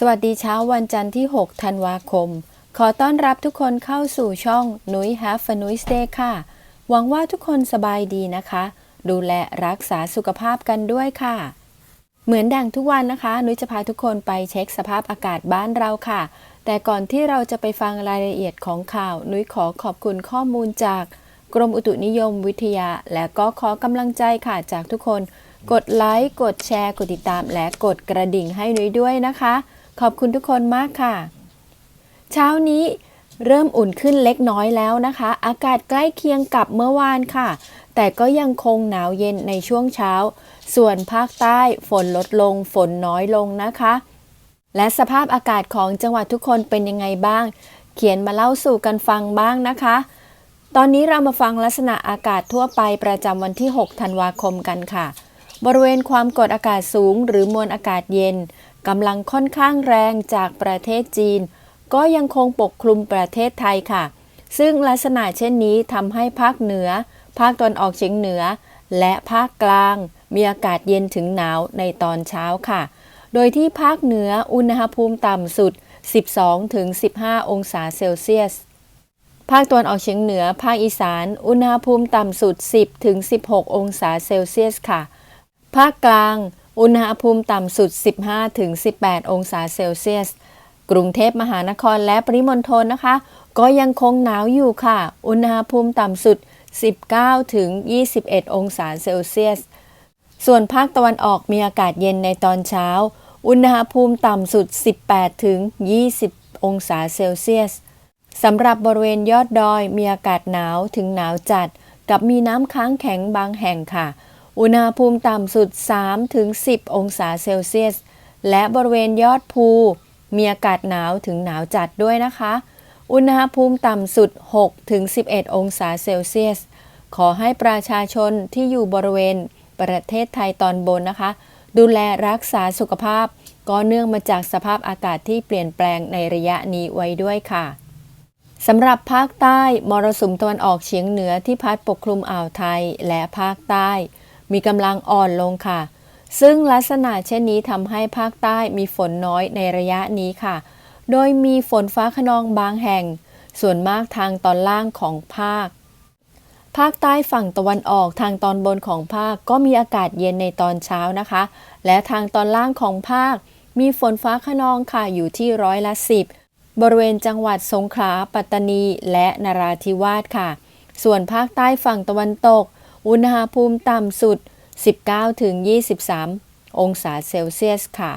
สวัสดีเช้าวันจันทร์ที่ 6 ธันวาคม ขอต้อนรับทุกคนเข้าสู่ช่องนุ้ย Have a Nuis Day ค่ะ หวังว่าทุกคนสบายดีนะคะ ดูแลรักษาสุขภาพกันด้วยค่ะ เหมือนดังทุกวันนะคะ นุ้ยจะพาทุกคนไปเช็คสภาพอากาศบ้านเราค่ะ แต่ก่อนที่เราจะไปฟังรายละเอียดของข่าว นุ้ยขอขอบคุณข้อมูลจาก กรมอุตุนิยมวิทยา และก็ขอกำลังใจค่ะจากทุกคน กดไลค์ กดแชร์ กดติดตาม และกดกระดิ่งให้นุ้ยด้วยนะคะ ขอบคุณทุกคนมากค่ะ เช้านี้เริ่มอุ่นขึ้นเล็กน้อยแล้วนะคะ อากาศใกล้เคียงกับเมื่อวานค่ะ แต่ก็ยังคงหนาวเย็นในช่วงเช้า ส่วนภาคใต้ฝนลดลงฝนน้อยลงนะคะ และสภาพอากาศของจังหวัดทุกคนเป็นยังไงบ้าง เขียนมาเล่าสู่กันฟังบ้างนะคะ ตอนนี้เรามาฟังลักษณะอากาศทั่วไปประจำวันที่ 6 ธันวาคมกันค่ะ บริเวณความกดอากาศสูง หรือมวลอากาศเย็น กำลังค่อนข้างแรงจากประเทศจีน ก็ยังคงปกคลุมประเทศไทยค่ะ ซึ่งลักษณะเช่นนี้ทำให้ภาคเหนือ ภาคตะวันออกเฉียงเหนือ และภาคกลาง มีอากาศเย็นถึงหนาวในตอนเช้าค่ะ โดยที่ภาคเหนืออุณหภูมิต่ำสุด 12-15 องศาเซลเซียส ภาคตะวันออกเฉียงเหนือ ภาคอีสาน อุณหภูมิต่ำสุด 10-16 องศาเซลเซียสค่ะ ภาคกลาง อุณหภูมิต่ำสุด 15-18 องศาเซลเซียส กรุงเทพมหานครและปริมณฑลนะคะ ก็ยังคงหนาวอยู่ค่ะ อุณหภูมิต่ำสุด 19-21 องศาเซลเซียส ส่วนภาคตะวันออกมีอากาศเย็นในตอนเช้า อุณหภูมิต่ำสุด 18-20 องศาเซลเซียสสำหรับบริเวณยอดดอยมีอากาศหนาวถึงหนาวจัด กับมีน้ำค้างแข็งบางแห่งค่ะ อุณหภูมิต่ำสุด 3-10 องศาเซลเซียส และบริเวณยอดภู มีอากาศหนาวถึงหนาวจัดด้วยนะคะ อุณหภูมิต่ำสุด 6-11 องศาเซลเซียส ขอให้ประชาชนที่อยู่บริเวณประเทศไทยตอนบนนะคะ ดูแลรักษาสุขภาพ ก็เนื่องมาจากสภาพอากาศที่เปลี่ยนแปลงในระยะนี้ไว้ด้วยค่ะสำหรับภาคใต้มรสุมตะวันออกเฉียงเหนือที่พัดปกคลุมอ่าวไทยและภาคใต้ มีกำลังอ่อนลงค่ะ ซึ่งลักษณะเช่นนี้ทำให้ภาคใต้มีฝนน้อยในระยะนี้ค่ะ โดยมีฝนฟ้าขนองบางแห่ง ส่วนมากทางตอนล่างของภาค ภาคใต้ฝั่งตะวันออกทางตอนบนของภาคก็มีอากาศเย็นในตอนเช้านะคะ และทางตอนล่างของภาค มีฝนฟ้าขนองค่ะอยู่ที่ร้อยละสิบบริเวณจังหวัดสงขลา ปัตตานี และนราธิวาสค่ะ ส่วนภาคใต้ฝั่งตะวันตก อุณหภูมิต่ำสุด 19-23 องศาเซลเซียสค่ะ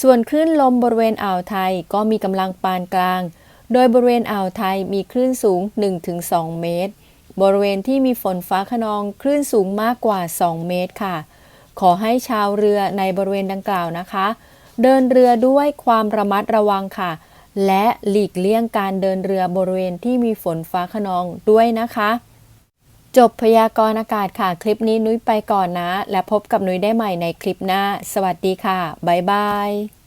ส่วนคลื่นลมบริเวณอ่าวไทยก็มีกำลังปานกลาง โดยบริเวณอ่าวไทยมีคลื่นสูง 1-2 เมตร บริเวณที่มีฝนฟ้าขนองคลื่นสูงมากกว่า 2 เมตรค่ะ ขอให้ชาวเรือในบริเวณดังกล่าวนะคะ เดินเรือด้วยความระมัดระวังค่ะและหลีกเลี่ยงการเดินเรือบริเวณที่มีฝนฟ้าขนองด้วยนะคะ จบพยากรณ์อากาศค่ะ คลิปนี้นุ้ยไปก่อนนะ และพบกับนุ้ยได้ใหม่ในคลิปหน้า สวัสดีค่ะ บ๊ายบาย